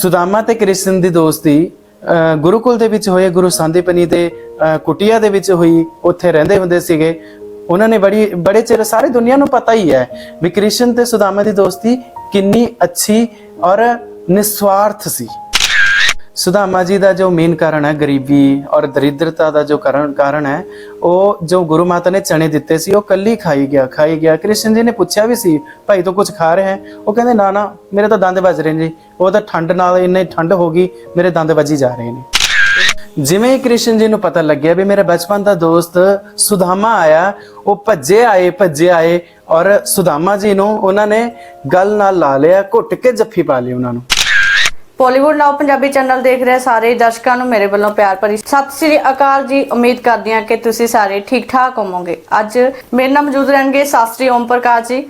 ਸੁਦਾਮਾ ਤੇ ਕ੍ਰਿਸ਼ਨ ਦੀ ਦੋਸਤੀ ਗੁਰੂਕੁਲ ਦੇ ਵਿੱਚ ਹੋਏ ਗੁਰੂ ਸੰਦੀਪਨੀ ਦੇ ਅਹ, ਕੁਟੀਆ ਦੇ ਵਿੱਚ ਹੋਈ ਉੱਥੇ ਰਹਿੰਦੇ ਹੁੰਦੇ ਸੀਗੇ। ਉਹਨਾਂ ਨੇ ਬੜੀ ਬੜੇ ਚਿਰ ਸਾਰੀ ਦੁਨੀਆ ਨੂੰ ਪਤਾ ਹੀ ਹੈ ਵੀ ਕ੍ਰਿਸ਼ਨ ਤੇ ਸੁਦਾਮਾ ਦੀ ਦੋਸਤੀ ਕਿੰਨੀ ਅੱਛੀ ਔਰ ਨਿਸਵਾਰਥ ਸੀ। ਸੁਦਾਮਾ ਜੀ ਦਾ ਜੋ ਮੇਨ ਕਾਰਨ ਹੈ, ਗਰੀਬੀ ਔਰ ਦਰਿਦਰਤਾ ਦਾ ਜੋ ਕਾਰਨ ਕਾਰਨ ਹੈ, ਉਹ ਜੋ ਗੁਰੂ ਮਾਤਾ ਨੇ ਚਣੇ ਦਿੱਤੇ ਸੀ, ਉਹ ਕੱਲੀ ਖਾਈ ਗਿਆ ਖਾਈ ਗਿਆ। ਕ੍ਰਿਸ਼ਨ ਜੀ ਨੇ ਪੁੱਛਿਆ ਵੀ ਸੀ, ਭਾਈ ਤੂੰ ਕੁਝ ਖਾ ਰਿਹਾ ਹੈ? ਉਹ ਕਹਿੰਦੇ, ਨਾ ਨਾ, ਮੇਰੇ ਤਾਂ ਦੰਦ ਵੱਜ ਰਹੇ ਨੇ ਜੀ। ਉਹ ਤਾਂ ਠੰਡ ਨਾਲ ਇੰਨੇ ਠੰਡ ਹੋ ਗਈ, ਮੇਰੇ ਦੰਦ ਵੱਜੀ ਜਾ ਰਹੇ ਨੇ। ਜਿਵੇਂ ਹੀ ਕ੍ਰਿਸ਼ਨ ਜੀ ਨੂੰ ਪਤਾ ਲੱਗਿਆ ਵੀ ਮੇਰਾ ਬਚਪਨ ਦਾ ਦੋਸਤ ਸੁਦਾਮਾ ਆਇਆ, ਉਹ ਭੱਜੇ ਆਏ ਭੱਜੇ ਆਏ ਔਰ ਸੁਦਾਮਾ ਜੀ ਨੂੰ ਉਹਨਾਂ ਨੇ ਗਲ ਨਾਲ ਲਾ ਲਿਆ, ਘੁੱਟ ਕੇ ਜੱਫੀ ਪਾ ਲਈ ਉਹਨਾਂ ਨੂੰ। ਪੋਲੀਵੁੱਡ ਨਾਓ ਪੰਜਾਬੀ ਚੈਨਲ ਦੇਖ ਰਹੇ ਸਾਰੇ ਦਰਸ਼ਕਾਂ ਨੂੰ ਮੇਰੇ ਵੱਲੋਂ ਪਿਆਰ ਭਰੀ ਸਤਿ ਸ੍ਰੀ ਅਕਾਲ ਜੀ। ਉਮੀਦ ਕਰਦੀ ਹਾਂ ਕਿ ਤੁਸੀਂ ਸਾਰੇ ਠੀਕ ਠਾਕ ਹੋਵੋਗੇ। ਅੱਜ ਮੇਰੇ ਨਾਲ ਮੌਜੂਦ ਰਹਿਣਗੇ ਸ਼ਾਸਤਰੀ ਓਮ ਪ੍ਰਕਾਸ਼ ਜੀ,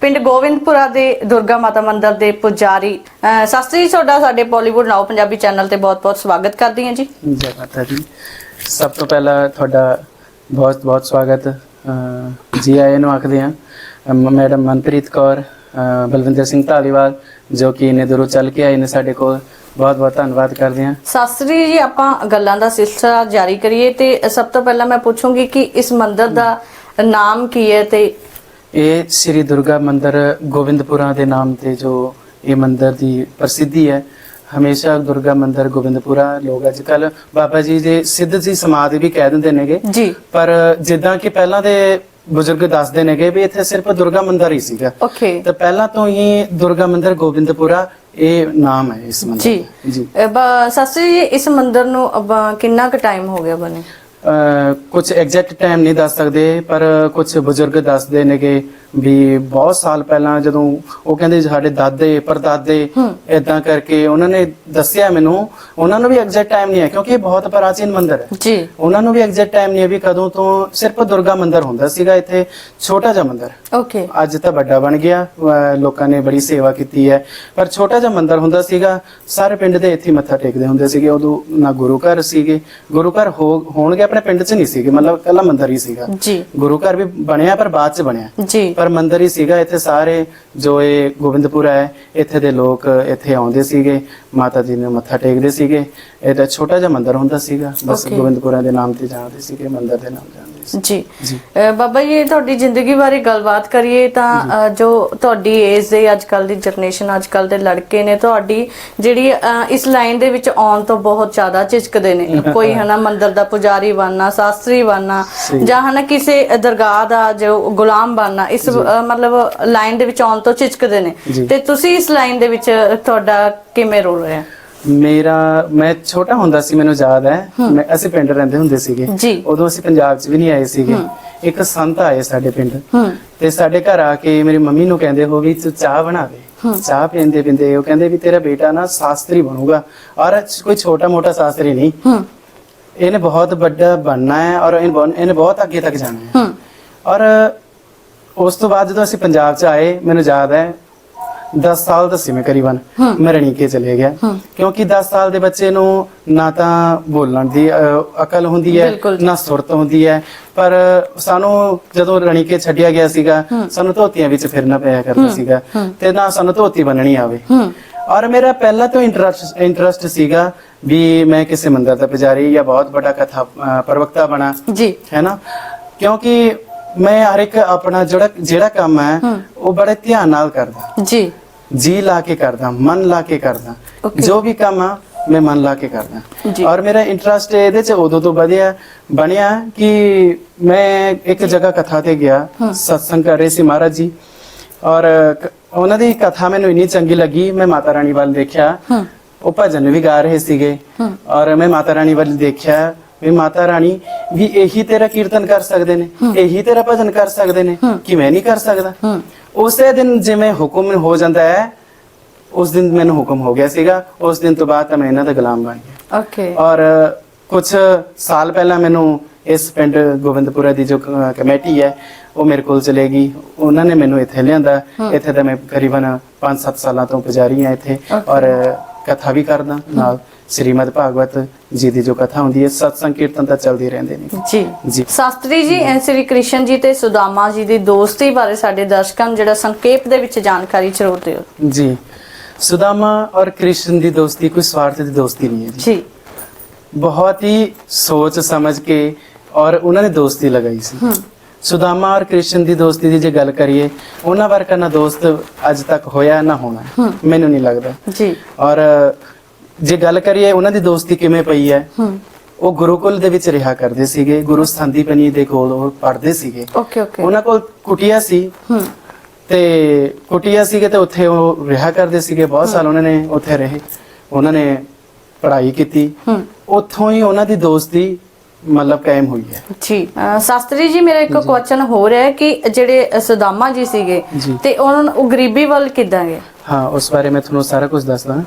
ਪਿੰਡ ਗੋਬਿੰਦਪੁਰਾ ਦੇ ਦੁਰਗਾ ਮਾਤਾ ਮੰਦਿਰ ਦੇ ਪੁਜਾਰੀ। ਅਹ ਸ਼ਾਸਤਰੀ ਜੀ, ਤੁਹਾਡਾ ਸਾਡੇ ਪੋਲੀਵੁੱਡ ਨਾਓ ਪੰਜਾਬੀ ਚੈਨਲ ਤੇ ਬਹੁਤ-ਬਹੁਤ ਸਵਾਗਤ ਕਰਦੀ ਹਾਂ ਜੀ। ਜੈ ਮਾਤਾ ਜੀ ਸਭ ਤੋਂ ਪਹਿਲਾਂ ਤੁਹਾਡਾ ਬਹੁਤ ਬਹੁਤ ਸਵਾਗਤ ਜੀ ਆਇਆਂ ਨੂੰ ਆਖਦੇ ਹਾਂ ਮੈਡਮ ਮਨਪ੍ਰੀਤ ਕੌਰ ਬਲਵਿੰਦਰ ਸਿੰਘ ਢਾਲੀਵਾਲ ਜੋ ਕਿ ਇਹਨੇ ਦੂਰੋਂ ਚੱਲ ਕੇ ਆਏ ਨੇ ਸਾਡੇ ਕੋਲ। ਬਹੁਤ ਬਹੁਤ ਧੰਨਵਾਦ ਕਰਦੇ ਹਾਂ। ਸ਼ਾਸਤਰੀ ਜੀ ਆਪਾਂ ਗੱਲਾਂ ਦਾ ਸਿਲਸਿਲਾ ਜਾਰੀ ਕਰੀਏ ਤੇ ਸਭ ਤੋਂ ਪਹਿਲਾਂ ਮੈਂ ਪੁੱਛੂੰਗੀ ਕਿ ਇਸ ਮੰਦਿਰ ਦਾ ਨਾਮ ਕੀ ਹੈ ਤੇ ਇਹ ਸ੍ਰੀ ਦੁਰਗਾ ਮੰਦਿਰ ਗੋਬਿੰਦਪੁਰਾ ਦੇ ਨਾਮ ਤੇ ਜੋ ਇਹ ਮੰਦਿਰ ਦੀ ਪ੍ਰਸਿੱਧੀ ਹੈ ਹਮੇਸ਼ਾ ਦੁਰਗਾ ਮੰਦਿਰ ਗੋਬਿੰਦਪੁਰਾ ਲੋਕ ਅੱਜ ਕੱਲ ਬਾਬਾ ਜੀ ਦੇ ਸਿੱਧ ਜੀ ਸਮਾਧੀ ਵੀ ਕਹਿ ਦਿੰਦੇ ਨੇਗੇ। ਜੀ। ਪਰ ਜਿੱਦਾਂ ਕਿ ਪਹਿਲਾਂ ਦੇ ਬਜ਼ੁਰਗ ਦੱਸਦੇ ਨੇਗੇ ਵੀ ਇੱਥੇ ਸਿਰਫ ਦੁਰਗਾ ਮੰਦਿਰ ਹੀ ਸੀਗਾ। ਓਕੇ ਤੇ ਪਹਿਲਾਂ ਤੋਂ ਹੀ ਦੁਰਗਾ ਮੰਦਿਰ ਗੋਬਿੰਦਪੁਰਾ ਇਹ ਨਾਮ ਹੈ ਇਸ ਮੰਦਿਰ ਜੀ। ਜੀ। ਜੀ ਇਸ ਮੰਦਿਰ ਨੂੰ ਅਬ ਕਿੰਨਾ ਕੁ ਟਾਈਮ ਹੋ ਗਿਆ ਬਣੇ? ਕੁਝ ਐਗਜ਼ੈਕਟ ਟਾਈਮ ਨਹੀਂ ਦੱਸ ਸਕਦੇ ਪਰ ਕੁਝ ਬਜ਼ੁਰਗ ਦੱਸਦੇ ਨੇਗੇ ਵੀ ਬਹੁਤ ਸਾਲ ਪਹਿਲਾਂ ਜਦੋਂ ਉਹ ਕਹਿੰਦੇ ਸਾਡੇ ਦਾਦੇ ਪਰਦਾਦੇ ਇਦਾਂ ਕਰਕੇ ਉਹਨਾਂ ਨੇ ਦੱਸਿਆ ਮੈਨੂੰ ਉਹਨਾਂ ਨੂੰ ਵੀ ਐਗਜ਼ੈਕਟ ਟਾਈਮ ਨਹੀਂ ਹੈ ਕਿਉਂਕਿ ਇਹ ਬਹੁਤ ਪ੍ਰਾਚੀਨ ਮੰਦਿਰ ਹੈ। ਜੀ। ਉਹਨਾਂ ਨੂੰ ਵੀ ਐਗਜ਼ੈਕਟ ਟਾਈਮ ਨਹੀਂ ਹੈ ਵੀ ਕਦੋਂ ਤੋਂ ਸਿਰਫ ਦੁਰਗਾ ਮੰਦਿਰ ਹੁੰਦਾ ਸੀਗਾ ਇੱਥੇ ਛੋਟਾ ਜਿਹਾ ਮੰਦਿਰ ਓਕੇ ਅੱਜ ਤਾਂ ਵੱਡਾ ਬਣ ਗਿਆ ਲੋਕਾਂ ਨੇ ਬੜੀ ਸੇਵਾ ਕੀਤੀ ਹੈ ਪਰ ਛੋਟਾ ਜਿਹਾ ਮੰਦਿਰ ਹੁੰਦਾ ਸੀਗਾ ਸਾਰੇ ਪਿੰਡ ਦੇ ਇੱਥੇ ਮੱਥਾ ਟੇਕਦੇ ਹੁੰਦੇ ਸੀਗੇ ਉਦੋਂ ਨਾ ਗੁਰੂ ਘਰ ਸੀਗੇ ਗੁਰੂ ਘਰ ਹੋਣਗੇ ਆਪਣੇ ਪਿੰਡ 'ਚ ਨਹੀਂ ਸੀਗੇ ਮਤਲਬ ਕੱਲਾ ਮੰਦਿਰ ਹੀ ਸੀਗਾ। ਜੀ। ਗੁਰੂ ਘਰ ਵੀ ਬਣਿਆ ਪਰ ਬਾਅਦ 'ਚ ਬਣਿਆ। ਜੀ। ਪਰ ਮੰਦਿਰ ਹੀ ਸੀਗਾ ਇੱਥੇ ਸਾਰੇ ਜੋ ਇਹ ਗੋਬਿੰਦਪੁਰਾ ਹੈ ਇੱਥੇ ਦੇ ਲੋਕ ਇੱਥੇ ਆਉਂਦੇ ਸੀਗੇ ਮਾਤਾ ਜੀ ਨੂੰ ਮੱਥਾ ਟੇਕਦੇ ਸੀਗੇ। ਇਹ ਤਾਂ ਛੋਟਾ ਜਿਹਾ ਮੰਦਿਰ ਹੁੰਦਾ ਸੀਗਾ ਬਸ. ਗੋਬਿੰਦਪੁਰਾ ਦੇ ਨਾਮ ਤੇ ਜਾਣਦੇ ਸੀਗੇ ਮੰਦਿਰ ਦੇ ਨਾਮ ਜਾਣਦੇ ਜੀ। ਬਾਬਾ ਜੀ ਤੁਹਾਡੀ ਜ਼ਿੰਦਗੀ ਬਾਰੇ ਗੱਲਬਾਤ ਕਰੀਏ ਤਾਂ ਜੋ। ਤੁਹਾਡੀ ਏਜ ਦੇ ਅੱਜ ਕੱਲ ਦੀ ਜਨਰੇਸ਼ਨ ਅੱਜ ਕੱਲ ਦੇ ਲੜਕੇ ਨੇ ਤੁਹਾਡੀ ਜਿਹੜੀ ਇਸ ਲਾਈਨ ਦੇ ਵਿੱਚ ਆਉਣ ਤੋਂ ਬਹੁਤ ਜ਼ਿਆਦਾ ਝਿਜਕਦੇ ਨੇ। ਕੋਈ ਹਨਾ ਮੰਦਿਰ ਦਾ ਪੁਜਾਰੀ ਬਣਨਾ ਸ਼ਾਸਤਰੀ ਬਣਨਾ। ਜਾਂ ਹਨਾ ਕਿਸੇ ਦਰਗਾਹ ਦਾ ਜੋ ਗੁਲਾਮ ਬਣਨਾ ਇਸ ਮਤਲਬ ਲਾਈਨ ਦੇ ਵਿੱਚ ਆਉਣ ਤੋਂ ਝਿਜਕਦੇ ਨੇ। ਤੇ ਤੁਸੀਂ ਇਸ ਲਾਈਨ ਦੇ ਵਿੱਚ ਤੁਹਾਡਾ ਕਿਵੇਂ ਰੋਲ ਰਿਹਾ? ਮੇਰਾ ਮੈਂ ਛੋਟਾ ਹੁੰਦਾ ਸੀ ਮੈਨੂੰ ਯਾਦ ਹੈ। ਮੈਂ ਅਸੀਂ ਪਿੰਡ ਰਹਿੰਦੇ ਹੁੰਦੇ ਸੀਗੇ। ਜੀ। ਉਦੋਂ ਅਸੀਂ ਪੰਜਾਬ 'ਚ ਵੀ ਨਹੀਂ ਆਏ ਸੀਗੇ। ਇੱਕ ਸੰਤ ਆਏ ਸਾਡੇ ਪਿੰਡ। ਤੇ ਸਾਡੇ ਘਰ ਆ ਕੇ ਮੇਰੀ ਮੰਮੀ ਨੂੰ ਕਹਿੰਦੇ ਹੋ ਵੀ ਤੂੰ ਚਾਹ ਬਣਾਵੇ। ਚਾਹ ਪੀਂਦੇ ਪੀਂਦੇ ਉਹ ਕਹਿੰਦੇ ਵੀ ਤੇਰਾ ਬੇਟਾ ਨਾ ਸ਼ਾਸਤਰੀ ਬਣੂਗਾ। ਔਰ ਕੋਈ ਛੋਟਾ ਮੋਟਾ ਸ਼ਾਸਤਰੀ ਨਹੀਂ। ਹੂੰ। ਇਹਨੇ ਬਹੁਤ ਵੱਡਾ ਬਣਨਾ ਹੈ ਔਰ ਇਹਨੇ ਬਹੁਤ- ਇਹਨੇ ਬਹੁਤ ਅੱਗੇ ਤੱਕ ਜਾਣਾ ਹੈ। ਹੂੰ। ਔਰ ਉਸ ਤੋਂ ਬਾਅਦ ਜਦੋਂ ਅਸੀਂ ਪੰਜਾਬ 'ਚ ਆਏ ਮੈਨੂੰ ਯਾਦ ਹੈ 10 ਸਾਲ ਦਾ ਸੀ ਮੈਂ ਕਰੀਬਨ ਮੈਂ ਰਣੀਕੇ ਚਲੇ ਗਿਆ। ਕਿਉਂਕਿ 10 ਸਾਲ ਦੇ ਬੱਚੇ ਨੂੰ ਨਾ ਤਾਂ ਬੋਲਣ ਦੀ ਅ, ਅਕਲ ਹੁੰਦੀ ਹੈ। ਨਾ ਸੁਰਤ ਹੁੰਦੀ ਹੈ। ਪਰ ਸਾਨੂੰ ਜਦੋਂ ਰਣੀਕੇ ਛੱਡਿਆ ਗਿਆ ਸੀਗਾ ਸਾਨੂੰ ਧੋਤੀਆਂ ਵਿੱਚ ਫਿਰਨਾ ਪਿਆ ਕਰਦਾ ਸੀਗਾ ਤੇ ਨਾ ਸਾਨੂੰ ਧੋਤੀ ਬੰਨਣੀ ਆਵੇ। ਔਰ ਮੇਰਾ ਪਹਿਲਾਂ ਤੋਂ ਇੰਟਰਸਟ ਇੰਟਰਸਟ ਸੀਗਾ ਵੀ ਮੈਂ ਕਿਸੇ ਮੰਦਰ ਦਾ ਪੁਜਾਰੀ ਜਾਂ ਬਹੁਤ ਵੱਡਾ ਕਥਾ ਅ, ਪ੍ਰਵਕਤਾ ਬਣਾ। ਜੀ। ਹੈ ਨਾ? ਕਿਉਂਕਿ ਮੈਂ ਹਰ ਇੱਕ ਆਪਣਾ ਜਿਹੜਾ ਜਿਹੜਾ ਕੰਮ ਹੈ। ਉਹ ਬੜੇ ਧਿਆਨ ਨਾਲ ਕਰਦਾ। ਜੀ। ਜੀ ਲਾ ਕੇ ਕਰਦਾ ਮਨ ਲਾ ਕੇ ਕਰਦਾ। Okay. ਜੋ ਵੀ ਕੰਮ ਆ ਮੈਂ ਮਨ ਲਾ ਕੇ ਕਰਦਾ। ਔਰ ਮੇਰਾ ਇੰਟਰਸਟ ਇਹਦੇ ਚ ਉਦੋਂ ਤੋਂ ਵਧਿਆ ਬਣਿਆ ਕਿ ਮੈਂ ਇੱਕ ਜਗ੍ਹਾ ਕਥਾ ਤੇ ਗਿਆ ਸਤਸੰਗ ਕਰ ਰਹੇ ਸੀ ਮਹਾਰਾਜ ਜੀ। ਔਰ ਉਹਨਾਂ ਦੀ ਕਥਾ ਮੈਨੂੰ ਇੰਨੀ ਚੰਗੀ ਲੱਗੀ ਮੈਂ ਮਾਤਾ ਰਾਣੀ ਵੱਲ ਦੇਖਿਆ। ਉਹ ਭਜਨ ਵੀ ਗਾ ਰਹੇ ਸੀਗੇ। ਔਰ ਮੈਂ ਮਾਤਾ ਰਾਣੀ ਵੱਲ ਦੇਖਿਆ ਵੀ ਮਾਤਾ ਰਾਣੀ ਵੀ ਇਹੀ ਤੇਰਾ ਕੀਰਤਨ ਕਰ ਸਕਦੇ ਨੇ ਇਹੀ ਤੇਰਾ ਭਜਨ ਕਰ ਸਕਦੇ ਨੇ ਕਿ ਮੈਂ ਨਹੀਂ ਕਰ ਸਕਦਾ। ਉਸੇ ਦਿਨ ਜਿਵੇਂ ਹੁਕਮ ਹੋ ਜਾਂਦਾ ਹੈ ਉਸ ਦਿਨ ਮੈਨੂੰ ਹੁਕਮ ਹੋ ਗਿਆ ਸੀਗਾ। ਉਸ ਦਿਨ ਤੋਂ ਬਾਅਦ ਤਾਂ ਮੈਂ ਇਹਨਾਂ ਦਾ ਗੁਲਾਮ ਬਣ ਗਿਆ। ਓਕੇ ਔਰ ਕੁਝ ਸਾਲ ਪਹਿਲਾਂ ਮੈਨੂੰ ਇਸ ਪਿੰਡ ਗੋਬਿੰਦਪੁਰਾ ਦੀ ਜੋ ਕਮੇਟੀ ਹੈ ਉਹ ਮੇਰੇ ਕੋਲ ਚਲੇਗੀ ਉਹਨਾਂ ਨੇ ਮੈਨੂੰ ਇੱਥੇ ਲਿਆਂਦਾ। ਇੱਥੇ ਤਾਂ ਮੈਂ ਕਰੀਬਨ 5-7 ਸਾਲਾਂ ਤੋਂ ਪੁਜਾਰੀ ਹਾਂ ਇੱਥੇ। ਔਰ ਕਥਾ ਵੀ ਕਰਦਾ ਨਾਲ। ਸ੍ਰੀਮਦ ਭਾਗਵਤ ਜੀ ਦੀ ਜੋ ਕਥਾ ਹੁੰਦੀ ਹੈ ਸਤਸੰਗ ਕੀਰਤਨ ਤਾਂ ਚੱਲਦੀ ਰਹਿੰਦੇ ਨੇ। ਜੀ। ਜੀ। ਸ਼ਾਸਤਰੀ ਜੀ ਐ ਸ੍ਰੀ ਕ੍ਰਿਸ਼ਨ ਜੀ ਤੇ ਸੁਦਾਮਾ ਜੀ ਦੀ ਦੋਸਤੀ ਬਾਰੇ ਸਾਡੇ ਦਰਸ਼ਕਾਂ ਨੂੰ ਜਿਹੜਾ ਸੰਖੇਪ ਦੇ ਵਿੱਚ ਜਾਣਕਾਰੀ ਜ਼ਰੂਰ ਦਿਓ। ਜੀ। ਸੁਦਾਮਾ ਔਰ ਕ੍ਰਿਸ਼ਨ ਦੀ ਦੋਸਤੀ ਕੋਈ ਸਵਾਰਥ ਦੀ ਦੋਸਤੀ ਨਹੀਂ ਹੈ ਜੀ। ਬਹੁਤ ਹੀ ਸੋਚ ਸਮਝ ਕੇ ਔਰ ਉਹਨਾਂ ਨੇ ਦੋਸਤੀ ਲਗਾਈ ਸੀ। ਸੁਦਾਮਾ ਔਰ ਕ੍ਰਿਸ਼ਨ ਦੀ ਦੋਸਤੀ ਦੀ ਜੇ ਗੱਲ ਕਰੀਏ ਉਹਨਾਂ ਵਰਗਾ ਨਾ ਦੋਸਤ ਅੱਜ ਤੱਕ ਹੋਇਆ ਨਾ ਹੋਣਾ। ਮੈਨੂੰ ਨਹੀਂ ਲੱਗਦਾ। ਜੀ। ਔਰ ਜੇ ਗੱਲ ਕਰੀਏ ਉਹਨਾਂ ਦੀ ਦੋਸਤੀ ਕਿਵੇਂ ਪਈ ਹੈ ਹੂੰ। ਉਹ ਗੁਰੂਕੁਲ ਦੇ ਵਿੱਚ ਰਿਹਾ ਕਰਦੇ ਸੀਗੇ ਗੁਰੂ ਸੰਦੀਪਨੀ ਦੇ ਕੋਲ ਉਹ ਪੜ੍ਹਦੇ ਸੀਗੇ। Okay okay. ਉਹਨਾਂ ਕੋਲ ਕੁਟੀਆ ਸੀ। ਹੂੰ। ਤੇ ਕੁਟੀਆ ਸੀਗੇ ਤੇ ਉੱਥੇ ਉਹ ਰਿਹਾ ਕਰਦੇ ਸੀਗੇ ਬਹੁਤ ਸਾਲ ਉਹਨਾਂ ਨੇ ਉੱਥੇ ਰਹੇ। ਉਹਨਾਂ ਨੇ ਪੜ੍ਹਾਈ ਕੀਤੀ। ਹੂੰ। ਉੱਥੋਂ ਹੀ ਉਹਨਾਂ ਦੀ ਦੋਸਤੀ ਮਤਲਬ ਕਾਇਮ ਹੋਈ ਹੈ। ਜੀ ਸ਼ਾਸਤਰੀ ਜੀ ਮੇਰਾ ਇੱਕ ਕੁਐਸਚਨ ਹੋ ਰਿਹਾ ਹੈ ਕਿ ਜਿਹੜੇ ਸੁਦਾਮਾ ਜੀ ਸੀਗੇ। ਤੇ ਉਹਨਾਂ ਉਹ ਗਰੀਬੀ ਵੱਲ ਕਿਦਾਂ ਗਏ? ਹਾਂ ਉਸ ਬਾਰੇ ਮੈਂ ਤੁਹਾਨੂੰ ਸਾਰਾ ਕੁਝ ਦੱਸਦਾ।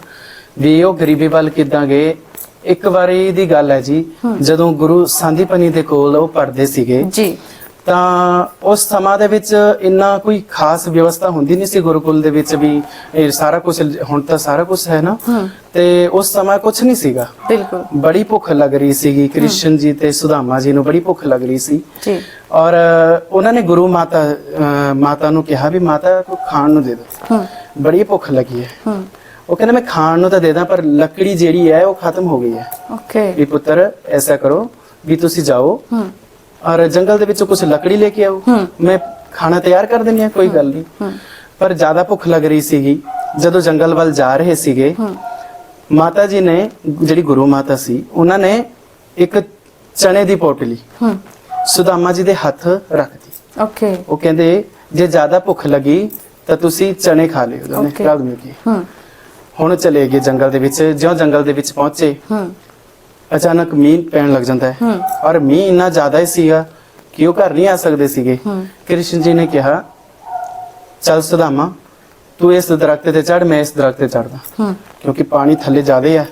ਵੀ ਉਹ ਗਰੀਬੀ ਵੱਲ ਕਿੱਦਾਂ ਗਏ? ਇੱਕ ਵਾਰੀ ਦੀ ਗੱਲ ਹੈ ਜੀ ਜਦੋਂ ਗੁਰੂ ਸੰਦੀਪਨੀ ਦੇ ਕੋਲ ਉਹ ਪੜ੍ਹਦੇ ਸੀਗੇ ਜੀ। ਤਾਂ ਉਸ ਸਮਾਂ ਦੇ ਵਿੱਚ ਇੰਨਾ ਕੋਈ ਖਾਸ ਵਿਵਸਥਾ ਹੁੰਦੀ ਨਹੀਂ ਸੀ ਗੁਰੂਕੁਲ ਦੇ ਵਿੱਚ ਵੀ ਇਹ ਸਾਰਾ ਕੁਝ ਹੁਣ ਤਾਂ ਸਾਰਾ ਕੁਝ ਹੈ ਨਾ। ਤੇ ਉਸ ਸਮਾਂ ਕੁਝ ਨਹੀਂ ਸੀਗਾ। ਬਿਲਕੁਲ। ਬੜੀ ਭੁੱਖ ਲੱਗ ਰਹੀ ਸੀਗੀ ਕ੍ਰਿਸ਼ਨ ਜੀ ਤੇ ਸੁਦਾਮਾ ਜੀ ਨੂੰ ਬੜੀ ਭੁੱਖ ਲੱਗ ਰਹੀ ਸੀ। ਜੀ। ਔਰ ਉਹਨਾਂ ਨੇ ਗੁਰੂ ਮਾਤਾ ਮਾਤਾ ਨੂੰ ਕਿਹਾ ਵੀ ਮਾਤਾ ਕੋ ਖਾਣ ਨੂੰ ਦੇ ਦਿਓ ਹੂੰ। ਬੜੀ ਭੁੱਖ ਲੱਗੀ ਹੂੰ। ਉਹ ਕਹਿੰਦੇ ਮੈਂ ਖਾਣ ਨੂੰ ਤਾਂ ਦੇ ਦਾਂ ਪਰ ਲੱਕੜੀ ਜਿਹੜੀ ਹੈ ਉਹ ਖਤਮ ਹੋ ਗਈ ਹੈ। ਓਕੇ ਵੀ ਪੁੱਤਰ ਐਸਾ ਕਰੋ ਵੀ ਤੁਸੀਂ ਜਾਓ ਹੂੰ। ਔਰ ਜੰਗਲ ਦੇ ਵਿੱਚੋਂ ਕੁਝ ਲੱਕੜੀ ਲੈ ਕੇ ਆਓ। ਮੈਂ ਖਾਣਾ ਤਿਆਰ ਕਰ ਦਿੰਦੀ ਹਾਂ ਕੋਈ ਗੱਲ ਨਹੀਂ। ਪਰ ਜ਼ਿਆਦਾ ਭੁੱਖ ਲੱਗ ਰਹੀ ਸੀਗੀ। ਜਦੋਂ ਜੰਗਲ ਵੱਲ ਜਾ ਰਹੇ ਸੀਗੇ ਮਾਤਾ ਜੀ ਨੇ ਜਿਹੜੀ ਗੁਰੂ ਮਾਤਾ ਸੀ ਉਹਨਾਂ ਨੇ ਇੱਕ ਚਣੇ ਦੀ ਪੋਟਲੀ ਹੂੰ। ਸੁਦਾਮਾ ਜੀ ਦੇ ਹੱਥ ਰੱਖਤੀ ਓਕੇ ਉਹ ਕਹਿੰਦੇ ਜੇ ਜ਼ਿਆਦਾ ਭੁੱਖ ਲੱਗੀ ਤਾਂ ਤੁਸੀਂ ਚਣੇ ਖਾ ਲਿਓ। ਉਹਨੇ. ਰਲ ਮਿਲ ਹੁਣ ਚਲੇ ਗਏ ਜੰਗਲ ਦੇ ਵਿੱਚ ਜਿਉਂ ਜੰਗਲ ਦੇ ਵਿੱਚ ਪਹੁੰਚੇ ਹੂੰ। ਅਚਾਨਕ ਮੀਂਹ ਪੈਣ ਲੱਗ ਜਾਂਦਾ ਹੈ। ਔਰ ਮੀਂਹ ਇੰਨਾ ਜ਼ਿਆਦਾ ਹੀ ਸੀਗਾ ਕਿ ਉਹ ਘਰ ਨਹੀਂ ਆ ਸਕਦੇ ਸੀਗੇ। ਕ੍ਰਿਸ਼ਨ ਜੀ ਨੇ ਕਿਹਾ ਚੱਲ ਸੁਦਾਮਾ ਤੂੰ ਇਸ ਦਰਖਤ ਤੇ ਚੜ ਮੈਂ ਇਸ ਦਰਖਤ ਤੇ ਚੜਦਾ ਕਿਉਂਕਿ ਪਾਣੀ ਥੱਲੇ ਜ਼ਿਆਦਾ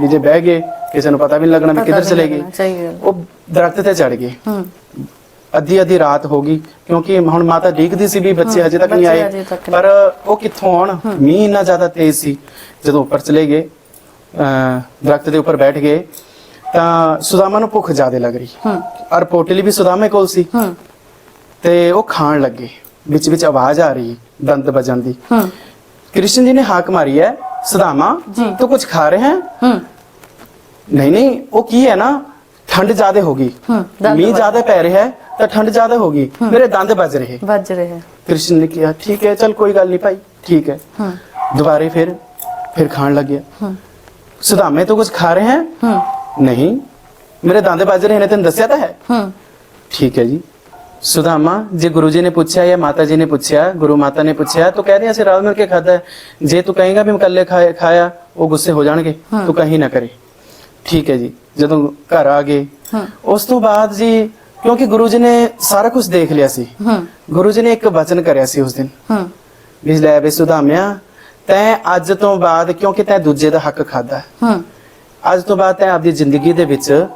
ਵੀ ਜੇ ਬਹਿ ਗਏ ਕਿਸੇ ਨੂੰ ਪਤਾ ਵੀ ਨਹੀਂ ਲੱਗਣਾ ਵੀ ਕਿੱਧਰ ਚਲੇ ਗਏ। ਉਹ ਦਰਖਤ ਤੇ ਚੜ ਗਏ। ਅੱਧੀ ਅੱਧੀ ਰਾਤ ਹੋ ਗਈ ਕਿਉਂਕਿ ਹੁਣ ਮਾਤਾ ਦੇਖਦੀ ਸੀ ਵੀ ਬੱਚੇ ਹਜੇ ਤੱਕ ਨਹੀਂ ਆਏ ਪਰ ਉਹ ਕਿੱਥੋਂ ਆਉਣ? ਮੀਂਹ ਇੰਨਾ ਜ਼ਿਆਦਾ ਤੇਜ਼ ਸੀ ਜਦੋਂ ਉੱਪਰ ਚਲੇ ਗਏ ਦਰਖਤ ਦੇ ਉੱਪਰ ਬੈਠ ਗਏ ਤਾਂ ਸੁਦਾਮਾ ਨੂੰ ਭੁੱਖ ਜ਼ਿਆਦਾ ਲੱਗ ਰਹੀ। ਹੂੰ। ਔਰ ਪੋਟਲੀ ਵੀ ਸੁਦਾਮੇ ਕੋਲ ਸੀ। ਹੂੰ। ਤੇ ਉਹ ਖਾਣ ਲੱਗੇ ਵਿੱਚ ਵਿੱਚ ਆਵਾਜ਼ ਆ ਰਹੀ ਦੰਦ ਵੱਜਣ ਦੀ। ਹੂੰ। ਕ੍ਰਿਸ਼ਨ ਜੀ ਨੇ ਹਾਕ ਮਾਰੀ ਹੈ ਸੁਦਾਮਾ। ਤੂੰ ਕੁਝ ਖਾ ਰਿਹਾ ਹੈ? ਹੂੰ। ਨਹੀਂ ਨਹੀਂ ਉਹ ਕੀ ਹੈ ਨਾ ਠੰਡ ਜ਼ਿਆਦਾ ਹੋ ਗਈ। ਮੀਂਹ ਜ਼ਿਆਦਾ ਪੈ ਰਿਹਾ ਹੈ ਤਾਂ ਠੰਡ ਜ਼ਿਆਦਾ ਹੋ ਗਈ। ਮੇਰੇ ਦੰਦ ਵੱਜ ਰਹੇ। ਵੱਜ ਰਹੇ। ਹੈ ਕ੍ਰਿਸ਼ਨ ਨੇ ਕਿਹਾ ਠੀਕ ਹੈ ਚਲ ਕੋਈ ਗੱਲ ਨਹੀਂ ਭਾਈ ਠੀਕ ਹੈ। ਹੂੰ। ਦੁਬਾਰੇ ਫਿਰ ਫਿਰ ਖਾਣ ਲੱਗ ਗਿਆ ਹੂੰ। ਸੁਦਾਮੇ ਤੋਂ ਕੁਝ ਖਾ ਰਹੇ हैं ਹੂੰ। ਨਹੀਂ। ਮੇਰੇ ਦੰਦ ਵੱਜ ਰਹੇ ਨੇ ਤੈਨੂੰ ਦੱਸਿਆ ਤਾਂ ਹੈ। ਹੂੰ। ਠੀਕ ਹੈ ਜੀ। ਸੁਦਾਮਾ ਜੇ ਗੁਰੂ ਜੀ ਨੇ ਪੁੱਛਿਆ ਜਾਂ ਮਾਤਾ ਜੀ ਨੇ ਪੁੱਛਿਆ ਗੁਰੂ ਮਾਤਾ ਨੇ ਪੁੱਛਿਆ ਤਾਂ ਕਹਿੰਦੇ ਅਸੀਂ ਰਲ ਮਿਲ ਕੇ ਖਾਦਾ ਹੈ? ਜੇ ਤੂੰ ਕਹੇਗਾ ਵੀ ਮੈਂ ਇਕੱਲੇ ਖਾਇਆ ਖਾਇਆ ਉਹ ਗੁੱਸੇ ਹੋ ਜਾਣਗੇ। ਤੂੰ ਕਹੀਂ ਨਾ ਕਰੇ। ਠੀਕ ਹੈ ਜੀ। ਜਦੋਂ ਘਰ ਆ ਗਏ ਹੂੰ। ਉਸ ਤੋਂ ਬਾਅਦ ਜੀ ਕਿਉਂਕਿ ਗੁਰੂ ਜੀ ਨੇ ਸਾਰਾ ਕੁਝ ਦੇਖ ਲਿਆ ਸੀ। ਹੂੰ। ਗੁਰੂ ਜੀ ਨੇ ਇੱਕ ਵਚਨ ਕਰਿਆ ਸੀ ਉਸ ਦਿਨ। ਹੂੰ। ਵੀ ਲੈ ਵੇ ਸੁਦਾਮਿਆ ਤੈਂ ਅੱਜ ਤੋਂ ਬਾਅਦ ਕਿਉਂਕਿ ਤੈਂ ਦੂਜੇ ਦਾ ਹੱਕ ਖਾਦਾ ਹੂੰ। ਅੱਜ ਤੋਂ ਬਾਅਦ ਤੈਂ ਆਪਣੀ ਜ਼ਿੰਦਗੀ ਦੇ ਵਿੱਚ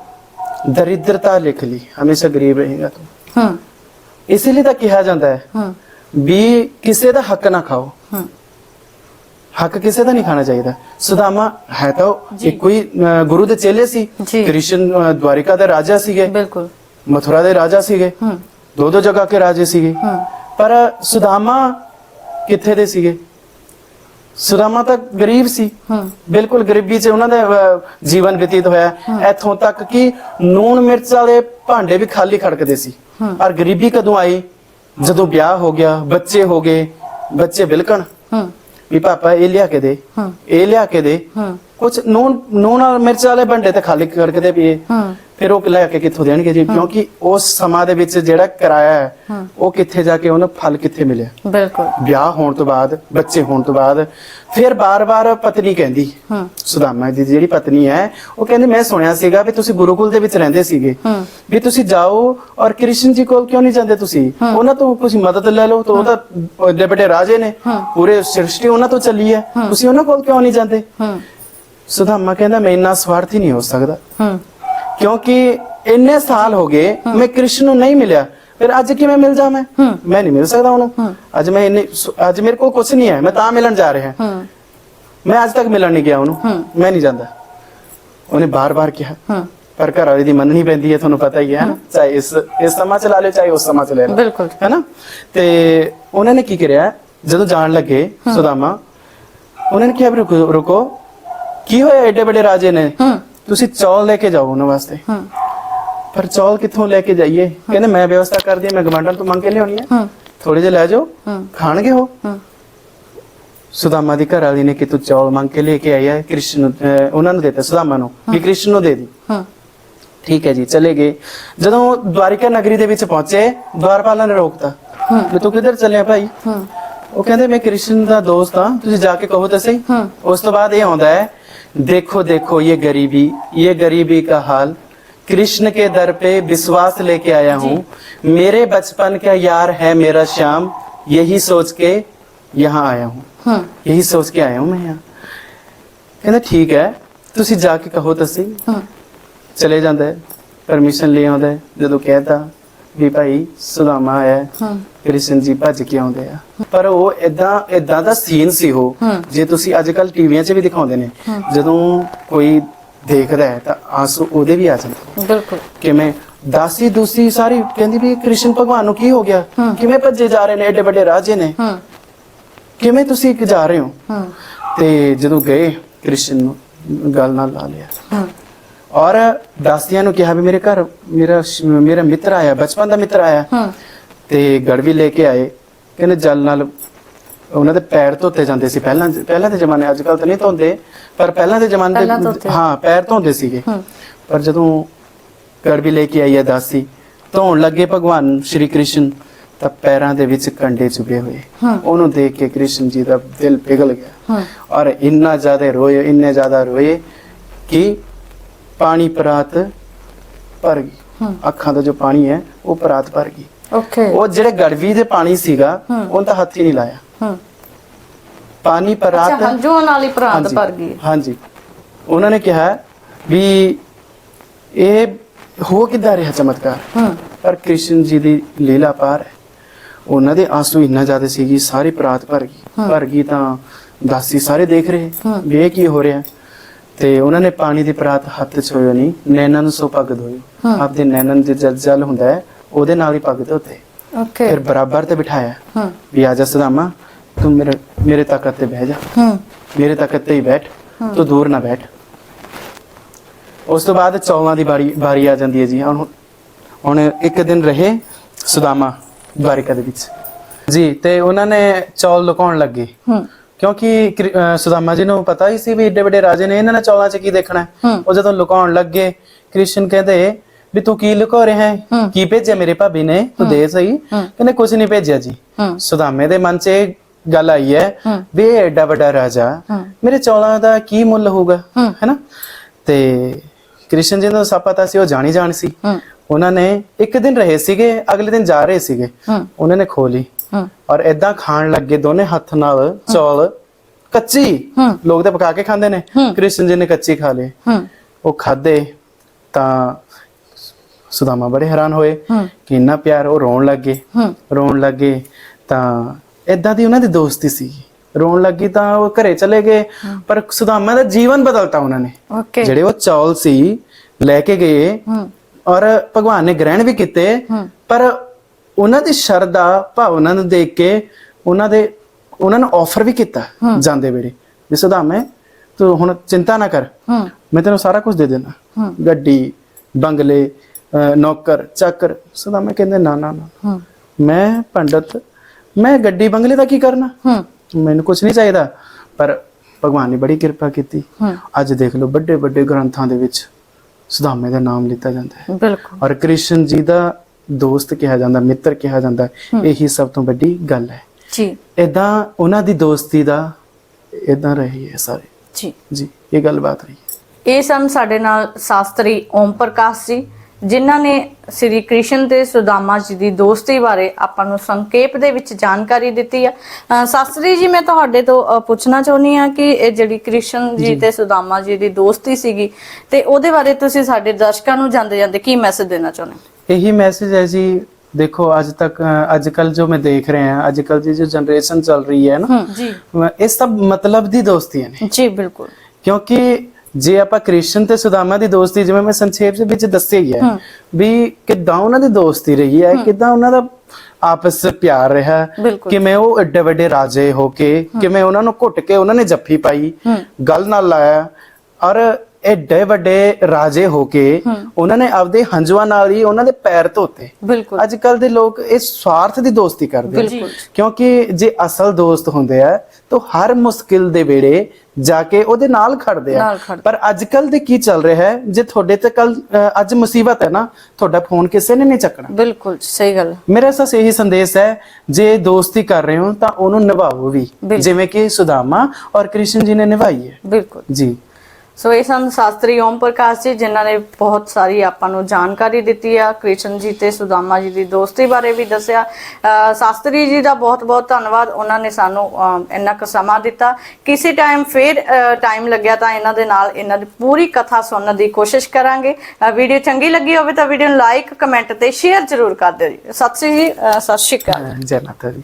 ਦਰਿਦਰਤਾ ਲਿਖ ਲਈ। ਹਮੇਸ਼ਾ ਗਰੀਬ ਰਹੇਗਾ ਤੂੰ। ਹੂੰ। ਇਸੇ ਲਈ ਤਾਂ ਕਿਹਾ ਜਾਂਦਾ ਹੈ ਹੂੰ। ਵੀ ਕਿਸੇ ਦਾ ਹੱਕ ਨਾ ਖਾਓ। ਹੂੰ। ਹੱਕ ਕਿਸੇ ਦਾ ਨਹੀਂ ਖਾਣਾ ਚਾਹੀਦਾ। ਸੁਦਾਮਾ ਹੈ ਤਾਂ। ਇੱਕੋ ਹੀ ਗੁਰੂ ਦੇ ਚੇਲੇ ਸੀ। ਕ੍ਰਿਸ਼ਨ ਅਹ, ਦਵਾਰਿਕਾ ਦੇ ਰਾਜਾ ਸੀਗੇ। ਬਿਲਕੁਲ। ਮਥੁਰਾ ਦੇ ਰਾਜਾ ਸੀਗੇ। ਹੂੰ। ਦੋ ਦੋ ਜਗ੍ਹਾ ਕੇ ਰਾਜੇ ਸੀਗੇ। ਹੂੰ। ਪਰ ਸੁਦਾਮਾ ਕਿੱਥੇ ਦੇ ਸੀਗੇ? ਸੁਦਾਮਾ ਤਾਂ ਗਰੀਬ ਸੀ। ਹੂੰ। ਬਿਲਕੁਲ ਗਰੀਬੀ 'ਚ ਉਹਨਾਂ ਦਾ ਜੀਵਨ ਬਤੀਤ ਹੋਇਆ। ਇੱਥੋਂ ਤੱਕ ਕਿ ਨੂਣ ਮਿਰਚ ਵਾਲੇ ਭਾਂਡੇ ਵੀ ਖਾਲੀ ਖੜਕਦੇ ਸੀ। ਔਰ ਗਰੀਬੀ ਕਦੋਂ ਆਈ? ਜਦੋਂ ਵਿਆਹ ਹੋ ਗਿਆ ਬੱਚੇ ਹੋ ਗਏ ਬੱਚੇ ਬਿਲਕਣ ਹੂੰ। ਵੀ ਪਾਪਾ ਇਹ ਲਿਆ ਕੇ ਦੇ। ਹੂੰ। ਇਹ ਲਿਆ ਕੇ ਦੇ। ਹੂੰ। ਕੁਝ ਨੂਣ ਔਰ ਮਿਰਚ ਵਾਲੇ ਭਾਂਡੇ ਤੇ ਖਾਲੀ ਖੜਕਦੇ ਪਏ ਹੂੰ। ਫਿਰ ਉਹ ਲੈ ਕੇ ਕਿੱਥੋਂ ਦੇਣਗੇ ਜੀ? ਕਿਉਂਕਿ ਉਸ ਸਮਾਂ ਦੇ ਵਿੱਚ ਜਿਹੜਾ ਕਿਰਾਇਆ ਹੈ। ਉਹ ਕਿੱਥੇ ਜਾ ਕੇ ਉਹਨੂੰ ਫਲ ਕਿੱਥੇ ਮਿਲਿਆ? ਬਿਲਕੁਲ। ਵਿਆਹ ਹੋਣ ਤੋਂ ਬਾਅਦ ਬੱਚੇ ਹੋਣ ਤੋਂ ਬਾਅਦ ਫਿਰ ਬਾਰ-ਬਾਰ ਪਤਨੀ ਕਹਿੰਦੀ ਹੂੰ। ਸੁਦਾਮਾ ਦੀ ਜਿਹੜੀ ਪਤਨੀ ਹੈ ਉਹ ਕਹਿੰਦੀ ਮੈਂ ਸੁਣਿਆ ਸੀਗਾ ਵੀ ਤੁਸੀਂ ਗੁਰੂਕੁਲ ਦੇ ਵਿੱਚ ਰਹਿੰਦੇ ਸੀਗੇ। ਵੀ ਤੁਸੀਂ ਜਾਓ ਔਰ ਕ੍ਰਿਸ਼ਨ ਜੀ ਕੋਲ ਕਿਉਂ ਨਹੀਂ ਜਾਂਦੇ ਤੁਸੀਂ? ਉਹਨਾਂ ਤੋਂ ਕੁਝ ਮਦਦ ਲੈ ਲਓ ਤਾਂ ਉਹ ਤਾਂ ਵੱਡੇ ਵੱਡੇ ਰਾਜੇ ਨੇ। ਪੂਰੇ ਸ੍ਰਿਸ਼ਟੀ ਉਹਨਾਂ ਤੋਂ ਚੱਲੀ ਹੈ। ਤੁਸੀਂ ਉਹਨਾਂ ਕੋਲ ਕਿਉਂ ਨਹੀਂ ਜਾਂਦੇ? ਸੁਦਾਮਾ ਕਹਿੰਦਾ ਮੈਂ ਇੰਨਾ ਸਵਾਰਥੀ ਨਹੀਂ ਹੋ ਸਕਦਾ। ਹੂੰ ਕਿਉਂਕਿ ਇੰਨੇ ਸਾਲ ਹੋ ਗਏ ਮੈਂ ਕ੍ਰਿਸ਼ਨ ਨੂੰ ਨਹੀਂ ਮਿਲਿਆ ਫਿਰ ਅੱਜ ਕਿਵੇਂ ਮਿਲ ਜਾ ਮੈਂ ਹੂੰ। ਮੈਂ ਨਹੀਂ ਮਿਲ ਸਕਦਾ ਉਹਨੂੰ ਅੱਜ ਮੈਂ ਇੰਨੇ ਅੱਜ ਮੇਰੇ ਕੋਲ ਕੁਝ ਨਹੀਂ ਹੈ ਮੈਂ ਤਾਂ ਮਿਲਣ ਜਾ ਰਿਹਾ ਹੂੰ ਮੈਂ ਅੱਜ ਤੱਕ ਮਿਲਣ ਨਹੀਂ ਗਿਆ ਉਹਨੂੰ ਹੂੰ। ਮੈਂ ਨਹੀਂ ਜਾਂਦਾ ਉਹਨੇ ਬਾਰ-ਬਾਰ ਕਿਹਾ ਹੂੰ ਪਰ ਘਰ ਵਾਲੇ ਦੀ ਮੰਨਣੀ ਪੈਂਦੀ ਹੈ ਤੁਹਾਨੂੰ ਪਤਾ ਹੀ ਹੈ ਨਾ ਚਾਹੇ ਇਸ ਇਸ ਸਮਾਂ ਚ ਲਾ ਲਿਓ ਚਾਹੇ ਉਸ ਸਮਾਂ ਚ ਲੈ ਲਓ ਬਿਲਕੁਲ ਹੈ ਨਾ ਤੇ ਉਹਨਾਂ ਨੇ ਕੀ ਕਰਿਆ ਜਦੋਂ ਜਾਣ ਲੱਗੇ ਸੁਦਾਮਾ ਉਹਨਾਂ ਨੇ ਕਿਹਾ ਵੀ ਰੁਕੋ ਰੁਕੋ ਕੀ ਹੋਇਆ ਐਡੇ ਵੱਡੇ ਰਾਜੇ ਨੇ ਹੂੰ ਤੁਸੀਂ ਚੌਲ ਲੈ ਕੇ ਜਾਓ ਉਹਨਾਂ ਵਾਸਤੇ। ਹੂੰ। ਪਰ ਚੌਲ ਕਿੱਥੋਂ ਲੈ ਕੇ ਜਾਈਏ? ਕਹਿੰਦੇ ਮੈਂ ਵਿਵਸਥਾ ਕਰਦੀ ਹਾਂ ਮੈਂ ਗਵਾਂਡਾਂ ਤੋਂ ਮੰਗ ਕੇ ਲਿਆਉਣੀ ਹੈ। ਹੂੰ। ਥੋੜੇ ਜਿਹੇ ਲੈ ਜਾਓ। ਹੂੰ। ਖਾਣਗੇ ਉਹ। ਹੂੰ। ਸੁਦਾਮਾ ਦੀ ਘਰ ਵਾਲੀ ਨੇ ਕਿ ਤੂੰ ਚੌਲ ਮੰਗ ਕੇ ਲੈ ਕੇ ਹੈ ਕ੍ਰਿਸ਼ਨ ਨੂੰ, ਉਹਨਾਂ ਨੂੰ ਦਿੱਤਾ ਸੁਦਾਮਾ ਨੂੰ ਵੀ ਕ੍ਰਿਸ਼ਨ ਨੂੰ ਦੇ ਦੀ। ਹੂੰ। ਠੀਕ ਹੈ ਜੀ ਚਲੇ ਗਏ। ਜਦੋਂ ਦਵਾਰਿਕਾ ਨਗਰੀ ਦੇ ਵਿੱਚ ਪਹੁੰਚੇ ਦਵਾਰਪਾਲਾਂ ਨੇ ਰੋਕਤਾ। ਵੀ ਤੂੰ ਕਿੱਧਰ ਚੱਲਿਆ ਭਾਈ? ਹੂੰ। ਉਹ ਕਹਿੰਦੇ ਮੈਂ ਕ੍ਰਿਸ਼ਨ ਦਾ ਦੋਸਤ ਹਾਂ ਤੁਸੀਂ ਜਾ ਕੇ ਕਹੋ ਤਾਂ ਸਹੀ। ਹੂੰ। ਉਸ ਤੋਂ ਬਾਅਦ ਇਹ ਆਉਂਦਾ ਹੈ देखो देखो ये गरीबी ये गरीबी का हाल कृष्ण के दर पे विश्वास लेके आया हूँ मेरे बचपन का यार है मेरा श्याम यही सोच के यहाँ आया हूँ ਹੂੰ यही सोच के आया हूँ मैं यहाँ ਕਹਿੰਦਾ ਠੀਕ ਹੈ ਤੁਸੀਂ ਜਾ ਕੇ ਕਹੋ ਤਾਂ ਸਹੀ ਹੂੰ ਚਲੇ ਜਾਂਦਾ ਹੈ ਪਰਮਿਸ਼ਨ ਲੈ ਆਉਂਦਾ ਹੈ ਜਦੋਂ ਕਹਿਤਾ ਵੀ ਭਾਈ ਸੁਦਾਮਾ ਆਇਆ ਹੈ, ਕ੍ਰਿਸ਼ਨ ਜੀ ਭੱਜ ਕੇ ਆਉਂਦੇ ਆ। ਪਰ ਉਹ ਇਦਾਂ ਇਦਾਂ ਦਾ ਸੀਨ ਸੀ ਉਹ। ਜੇ ਤੁਸੀਂ ਅੱਜ ਕੱਲ ਟੀਵੀਆਂ 'ਚ ਵੀ ਦਿਖਾਉਂਦੇ ਨੇ ਜਦੋਂ ਕੋਈ ਦੇਖਦਾ ਹੈ ਤਾਂ ਆਂਸੂ ਉਹਦੇ ਵੀ ਆ ਜਾਂਦੇ ਬਿਲਕੁਲ। ਕਿਵੇਂ? ਦਾਸੀ ਦੂਸੀ ਸਾਰੀ ਕਹਿੰਦੀ ਵੀ ਕ੍ਰਿਸ਼ਨ ਭਗਵਾਨ ਨੂੰ ਕੀ ਹੋ ਗਿਆ? ਕਿਵੇਂ ਭੱਜੇ ਜਾ ਰਹੇ ਨੇ? ਐਡੇ ਵੱਡੇ ਰਾਜੇ ਨੇ। ਕਿਵੇਂ ਤੁਸੀਂ ਇੱਕ ਜਾ ਰਹੇ ਹੋ? ਤੇ ਜਦੋਂ ਗਏ ਕ੍ਰਿਸ਼ਨ ਨੂੰ ਗੱਲ ਨਾਲ ਲਾ ਲਿਆ। ਔਰ ਦਾਸੀਆਂ ਨੂੰ ਕਿਹਾ ਵੀ ਮੇਰੇ ਘਰ ਮੇਰਾ ਮੇਰਾ ਮਿੱਤਰ ਆਇਆ ਬਚਪਨ ਦਾ ਮਿੱਤਰ ਆਇਆ। ਹੂੰ। ਤੇ ਗੜਵੀ ਲੈ ਕੇ ਆਏ। ਕਹਿੰਦੇ ਜਲ ਨਾਲ ਉਹਨਾਂ ਦੇ ਪੈਰ ਧੋਤੇ ਜਾਂਦੇ ਸੀ। ਪਹਿਲਾਂ ਪਹਿਲਾਂ ਦੇ ਜ਼ਮਾਨੇ ਅੱਜ ਕੱਲ ਤਾਂ ਨਹੀਂ ਧੋਂਦੇ ਪਰ ਪਹਿਲਾਂ ਦੇ ਜ਼ਮਾਨੇ ਧੋਤੇ। ਹਾਂ ਪੈਰ ਧੋਂਦੇ ਸੀਗੇ। ਪਰ ਜਦੋਂ ਗੜਵੀ ਲੈ ਕੇ ਆਈ ਹੈ ਦਾਸੀ ਧੋਣ ਲੱਗੇ ਭਗਵਾਨ ਸ਼੍ਰੀ ਕ੍ਰਿਸ਼ਨ ਤਾਂ ਪੈਰਾਂ ਦੇ ਵਿੱਚ ਕੰਡੇ ਚੁਭੇ ਹੋਏ। ਉਹਨੂੰ ਦੇਖ ਕੇ ਕ੍ਰਿਸ਼ਨ ਜੀ ਦਾ ਦਿਲ ਪਿਘਲ ਗਿਆ। ਔਰ ਇੰਨਾ ਜ਼ਿਆਦਾ ਰੋਏ ਇੰਨੇ ਜ਼ਿਆਦਾ ਰੋਏ ਕਿ ਪਾਣੀ ਪਰਾਤ ਭਰ ਗਈ। ਅੱਖਾਂ ਦਾ ਜੋ ਪਾਣੀ ਹੈ ਉਹ ਪਰਾਤ ਭਰ ਗਈ। ਓਕੇ ਉਹ ਜਿਹੜੇ ਗੜਵੀ ਦੇ ਪਾਣੀ ਸੀਗਾ। ਉਹਨ ਤਾਂ ਹੱਥ ਹੀ ਨਹੀਂ ਲਾਇਆ। ਹੂੰ। ਪਾਣੀ ਅੱਛਾ ਪਰਾਤ ਹੰਝੂਆਂ ਨਾਲ ਹੀ ਪ੍ਰਾਂਤ ਭਰ ਗਈ। ਹਾਂਜੀ। ਉਹਨਾਂ ਨੇ ਕਿਹਾ ਵੀ ਇਹ ਹੋ ਕਿੱਦਾਂ ਰਿਹਾ ਚਮਤਕਾਰ? ਹੂੰ। ਪਰ ਕ੍ਰਿਸ਼ਨ ਜੀ ਦੀ ਲੀਲਾ ਪਾਰ ਹੈ। ਉਹਨਾਂ ਦੇ ਆਂਸੂ ਇੰਨਾ ਜ਼ਿਆਦਾ ਸੀਗੀ ਸਾਰੀ ਪ੍ਰਾਤ ਭਰ ਗਈ। ਭਰ ਗਈ ਤਾਂ ਦਾਸੀ ਸਾਰੇ ਦੇਖ ਰਹੇ। ਵੀ ਇਹ ਕੀ ਹੋ ਰਿਹਾ? ਤੇ ਉਹਨਾਂ ਨੇ ਪਾਣੀ ਦੀ ਪ੍ਰਾਤ ਹੱਥ ਚ ਹੋਇਓ ਨਹੀਂ ਨੈਣਾਂ ਨੂੰ ਸੋ ਪੱਗ ਧੋਇਓ। ਆਪਦੇ ਨੈਣਾਂ ਦੇ ਜਲ ਜਲ ਹੁੰਦਾ ਹੈ ਉਹਦੇ ਨਾਲ ਹੀ ਪੱਗ ਧੋਤੇ ਓਕੇ ਫਿਰ ਬਰਾਬਰ ਤੇ ਬਿਠਾਇਆ। ਹੂੰ। ਵੀ ਆ ਜਾ ਸਦਾਮਾ ਤੂੰ ਮੇਰੇ ਮੇਰੇ ਤਾਕਤ ਤੇ ਬਹਿ ਜਾ। ਹੂੰ। ਮੇਰੇ ਤਾਕਤ ਤੇ ਹੀ ਬੈਠ ਤੂੰ ਦੂਰ ਨਾ ਬੈਠ। ਉਸ ਤੋਂ ਬਾਅਦ ਚੌਲਾਂ ਦੀ ਬਾਰੀ ਬਾਰੀ ਆ ਜਾਂਦੀ ਹੈ ਜੀ। ਹੁਣ ਹੁਣ ਇੱਕ ਦਿਨ ਰਹੇ ਸੁਦਾਮਾ ਦਵਾਰਿਕਾ ਦੇ ਵਿੱਚ। ਜੀ ਤੇ ਉਹਨਾਂ ਨੇ ਚੌਲ ਲੁਕਾਉਣ ਲੱਗੇ। ਹੂੰ। ਕਿਉਂਕਿ ਕ੍ਰਿ- ਅਹ ਸੁਦਾਮਾ ਜੀ ਨੂੰ ਪਤਾ ਹੀ ਸੀ ਵੀ ਏਡੇ ਵੱਡੇ ਰਾਜੇ ਨੇ ਇਹਨਾਂ ਨੇ ਚੌਲਾਂ 'ਚ ਕੀ ਦੇਖਣਾ ਹੈ। ਹੂੰ। ਉਹ ਜਦੋਂ ਲੁਕਾਉਣ ਲੱਗੇ ਕ੍ਰਿਸ਼ਨ ਕਹਿੰਦੇ ਵੀ ਤੂੰ ਕੀ ਲੁਕਾ ਰਿਹਾ ਹੈ ਹੂੰ। ਕੀ ਭੇਜਿਆ ਮੇਰੇ ਭਾਬੀ ਨੇ ਤੂੰ ਦੇ ਸਹੀ। ਕਹਿੰਦੇ ਕੁਝ ਨਹੀਂ ਭੇਜਿਆ ਜੀ ਹੂੰ ਸੁਦਾਮੇ ਦੇ ਮਨ 'ਚ ਇਹ ਗੱਲ ਆਈ ਹੈ ਹੂੰ। ਵੀ ਇਹ ਐਡਾ ਵੱਡਾ ਰਾਜਾ ਹੂੰ। ਮੇਰੇ ਚੌਲਾਂ ਦਾ ਕੀ ਮੁੱਲ ਹੋਊਗਾ ਹੂੰ। ਹੈਨਾ ਤੇ ਕ੍ਰਿਸ਼ਨ ਜੀ ਨੂੰ ਸਭ ਪਤਾ ਸੀ ਉਹ ਜਾਣੀ ਜਾਣ ਸੀ ਹੂੰ ਉਹਨਾਂ ਨੇ ਇੱਕ ਦਿਨ ਰਹੇ ਸੀਗੇ ਅਗਲੇ ਦਿਨ ਜਾ ਰਹੇ ਸੀਗੇ ਹੂੰ ਉਹਨਾਂ ਨੇ ਖੋਲੀ ਔਰ ਇਦਾਂ ਖਾਣ ਲੱਗੇ ਦੋਨੇ ਹੱਥ ਨਾਲ ਚੌਲ ਕੱਚੀ। ਲੋਕ ਤਾਂ ਪਕਾ ਕੇ ਖਾਂਦੇ ਨੇ। ਕ੍ਰਿਸ਼ਨ ਜੀ ਨੇ ਕੱਚੀ ਖਾ ਹੂੰ ਉਹ ਖਾਦੇ ਤਾਂ ਸੁਦਾਮਾ ਬੜੇ ਹੈਰਾਨ ਹੋਏ ਕਿ ਇੰਨਾ ਪਿਆਰ ਉਹ ਰੋਣ ਲੱਗੇ। ਰੋਣ ਲੱਗੇ ਤਾਂ ਇਦਾਂ ਦੀ ਉਹਨਾਂ ਦੀ ਦੋਸਤੀ ਸੀ। ਰੋਣ ਲੱਗੀ ਤਾਂ ਉਹ ਘਰੇ ਚਲੇ ਗਏ ਪਰ ਸੁਦਾਮਾ ਦਾ ਜੀਵਨ ਬਦਲਤਾ ਉਹਨਾਂ ਨੇ। ਜਿਹੜੇ ਉਹ ਚੌਲ ਸੀ ਲੈ ਕੇ ਗਏ ਔਰ ਭਗਵਾਨ ਨੇ ਗ੍ਰਹਿਣ ਵੀ ਕੀਤੇ ਪਰ ਉਹਨਾਂ ਦੀ ਸ਼ਰਧਾ ਭਾਵਨਾ ਨੂੰ ਦੇਖ ਕੇ ਉਹਨਾਂ ਦੇ ਉਹਨਾਂ ਨੂੰ ਆਫਰ ਵੀ ਕੀਤਾ ਜਾਂਦੇ ਵੇਲੇ ਵੀ ਸੁਦਾਮੇ ਤੂੰ ਹੁਣ ਚਿੰਤਾ ਨਾ ਕਰ। ਮੈਂ ਤੈਨੂੰ ਸਾਰਾ ਕੁਝ ਦੇ ਦੇਣਾ। ਗੱਡੀ ਬੰਗਲੇ ਨੌਕਰ ਚਾਕਰ। ਸੁਦਾਮੇ ਕਹਿੰਦੇ ਨਾ ਨਾ ਮੈਂ ਪੰਡਤ ਮੈਂ ਗੱਡੀ ਬੰਗਲੇ ਦਾ ਕੀ ਕਰਨਾ? ਮੈਨੂੰ ਕੁਝ ਨਹੀਂ ਚਾਹੀਦਾ। ਪਰ ਭਗਵਾਨ ਨੇ ਬੜੀ ਕਿਰਪਾ ਕੀਤੀ। ਅੱਜ ਦੇਖ ਲਓ ਵੱਡੇ ਵੱਡੇ ਗ੍ਰੰਥਾਂ ਦੇ ਵਿੱਚ ਸੁਦਾਮੇ ਦਾ ਨਾਮ ਲਿੱਤਾ ਜਾਂਦਾ ਹੈ। ਬਿਲਕੁਲ। ਔਰ ਕ੍ਰਿਸ਼ਨ ਜੀ ਦਾ ਦੋਸਤ ਕਿਹਾ ਜਾਂਦਾ ਮਿੱਤਰ ਕਿਹਾ ਜਾਂਦਾ ਇਹੀ ਸਭ ਤੋਂ ਵੱਡੀ ਗੱਲ ਹੈ। ਜੀ। ਇਦਾਂ ਉਹਨਾਂ ਦੀ ਦੋਸਤੀ ਦਾ ਇਦਾਂ ਰਹੀ ਹੈ ਸਾਰੇ। ਜੀ। ਜੀ ਇਹ ਗੱਲ ਬਾਤ ਰਹੀ ਹੈ। ਇਹ ਸਨ ਸਾਡੇ ਨਾਲ ਸ਼ਾਸਤਰੀ ਓਮ ਪ੍ਰਕਾਸ਼ ਜੀ ਜਿਨ੍ਹਾਂ ਨੇ ਸ੍ਰੀ ਕ੍ਰਿਸ਼ਨ ਤੇ ਸੁਦਾਮਾ ਜੀ ਦੀ ਦੋਸਤੀ ਬਾਰੇ ਆਪਾਂ ਨੂੰ ਸੰਖੇਪ ਦੇ ਵਿੱਚ ਜਾਣਕਾਰੀ ਦਿੱਤੀ ਆ। ਸ਼ਾਸਤਰੀ ਜੀ ਮੈਂ ਤੁਹਾਡੇ ਤੋਂ ਪੁੱਛਣਾ ਚਾਹੁੰਦੀ ਆ ਕਿ ਇਹ ਜਿਹੜੀ ਕ੍ਰਿਸ਼ਨ ਜੀ ਤੇ ਸੁਦਾਮਾ ਜੀ ਦੀ ਦੋਸਤੀ ਸੀਗੀ ਤੇ ਉਹਦੇ ਬਾਰੇ ਤੁਸੀਂ ਸਾਡੇ ਦਰਸ਼ਕਾਂ ਨੂੰ ਜਾਂਦੇ ਜਾਂਦੇ ਕੀ ਮੈਸੇਜ ਦੇਣਾ ਚਾਹੁੰਦੇ ਹੋ? ਇਹੀ ਮੈਸੇਜ ਹੈ ਜੀ ਦੇਖੋ ਅੱਜ ਤੱਕ ਅ, ਅੱਜ ਕੱਲ ਜੋ ਮੈਂ ਦੇਖ ਰਹੇ ਹਾਂ ਅੱਜ ਕੱਲ ਦੀ ਜੋ ਜਨਰੇਸ਼ਨ ਚੱਲ ਰਹੀ ਹੈ ਨਾ ਹੂੰ ਜੀ। ਅ, ਇਹ ਸਭ ਮਤਲਬ ਦੀ ਦੋਸਤੀਆਂ ਨੇ। ਜੀ ਬਿਲਕੁਲ। ਕਿਉਂਕਿ ਜੇ ਆਪਾਂ ਕ੍ਰਿਸ਼ਨ ਤੇ ਸੁਦਾਮਾ ਦੀ ਦੋਸਤੀ ਜਿਵੇਂ ਮੈਂ ਸੰਖੇਪ ਦੇ ਵਿੱਚ ਦੱਸਿਆ ਹੀ ਹੈ। ਵੀ ਕਿਦਾਂ ਉਹਨਾਂ ਦੀ ਦੋਸਤੀ ਰਹੀ ਹੈ ਕਿਦਾਂ ਉਹਨਾਂ ਦਾ ਆਪਸ ਵਿੱਚ ਪਿਆਰ ਰਿਹਾ। ਕਿਵੇਂ ਉਹ ਏਡੇ ਵੱਡੇ ਰਾਜੇ ਹੋ ਕੇ ਕਿਵੇਂ ਉਹਨਾਂ ਨੂੰ ਘੁੱਟ ਕੇ ਉਹਨਾਂ ਨੇ ਜੱਫੀ ਪਾਈ ਗੱਲ ਨਾਲ ਲਾਇਆ ਔਰ ਏਡੇ ਵੱਡੇ ਰਾਜੇ ਹੋ ਕੇ ਉਹਨਾਂ ਨੇ ਆਪਦੇ ਹੰਝੂਆਂ ਨਾਲ ਹੀ ਉਹਨਾਂ ਦੇ ਪੈਰ ਧੋਤੇ। ਬਿਲਕੁਲ। ਅੱਜ ਕੱਲ ਦੇ ਲੋਕ ਇਸ ਸਵਾਰਥ ਦੀ ਦੋਸਤੀ ਕਰਦੇ ਆ। ਕਿਉਂਕਿ ਜੇ ਅਸਲ ਦੋਸਤ ਹੁੰਦੇ ਆ ਤਾਂ ਹਰ ਮੁਸ਼ਕਿਲ ਦੇ ਵੇਲੇ ਜਾ ਕੇ ਉਹਦੇ ਨਾਲ ਖੜਦੇ ਆ। ਪਰ ਅੱਜ ਕੱਲ ਦੇ ਕੀ ਚੱਲ ਰਿਹਾ ਹੈ? ਜੇ ਤੁਹਾਡੇ ਤੇ ਕੱਲ ਅੱਜ ਮੁਸੀਬਤ ਹੈ ਨਾ ਤੁਹਾਡਾ ਫੋਨ ਕਿਸੇ ਨੇ ਨਹੀਂ ਚੱਕਣਾ। ਬਿਲਕੁਲ ਸਹੀ ਗੱਲ। ਮੇਰਾ ਸਸ ਇਹੀ ਸੰਦੇਸ਼ ਹੈ ਜੇ ਦੋਸਤੀ ਕਰ ਰਹੇ ਹੋ ਤਾਂ ਉਹਨੂੰ ਨਿਭਾਓ ਵੀ। ਜਿਵੇਂ ਕਿ ਸੁਦਾਮਾ ਔਰ ਕ੍ਰਿਸ਼ਨ ਜੀ ਨੇ ਨਿਭਾਈ ਹੈ। ਬਿਲਕੁਲ। ਜੀ। ਸੋ ਇਹ ਸਨ ਸ਼ਾਸਤਰੀ ਓਮ ਪ੍ਰਕਾਸ਼ ਜੀ, ਜਿਨ੍ਹਾਂ ਨੇ ਬਹੁਤ ਸਾਰੀ ਆਪਾਂ ਨੂੰ ਜਾਣਕਾਰੀ ਦਿੱਤੀ ਆ। ਕ੍ਰਿਸ਼ਨ ਜੀ ਤੇ ਸੁਦਾਮਾ ਜੀ ਦੀ ਦੋਸਤੀ ਬਾਰੇ ਵੀ ਦੱਸਿਆ। ਸ਼ਾਸਤਰੀ ਜੀ ਦਾ ਬਹੁਤ ਬਹੁਤ ਧੰਨਵਾਦ। ਉਹਨਾਂ ਨੇ ਸਾਨੂੰ ਇੰਨਾ ਕੁ ਸਮਾਂ ਦਿੱਤਾ। ਕਿਸੇ ਟਾਈਮ ਫੇਰ ਟਾਈਮ ਲੱਗਿਆ ਤਾਂ ਇਹਨਾਂ ਦੇ ਨਾਲ ਇਹਨਾਂ ਦੀ ਪੂਰੀ ਕਥਾ ਸੁਣਨ ਦੀ ਕੋਸ਼ਿਸ਼ ਕਰਾਂਗੇ। ਵੀਡੀਓ ਚੰਗੀ ਲੱਗੀ ਹੋਵੇ ਤਾਂ ਵੀਡੀਓ ਨੂੰ ਲਾਈਕ ਕਮੈਂਟ ਤੇ ਸ਼ੇਅਰ ਜ਼ਰੂਰ ਕਰ ਦਿਓ ਜੀ। ਸਤਿ ਸ੍ਰੀ ਜੀ ਸਤਿ ਸ਼੍ਰੀ ਅਕਾਲ। ਜੈ ਮਾਤਾ ਦੀ।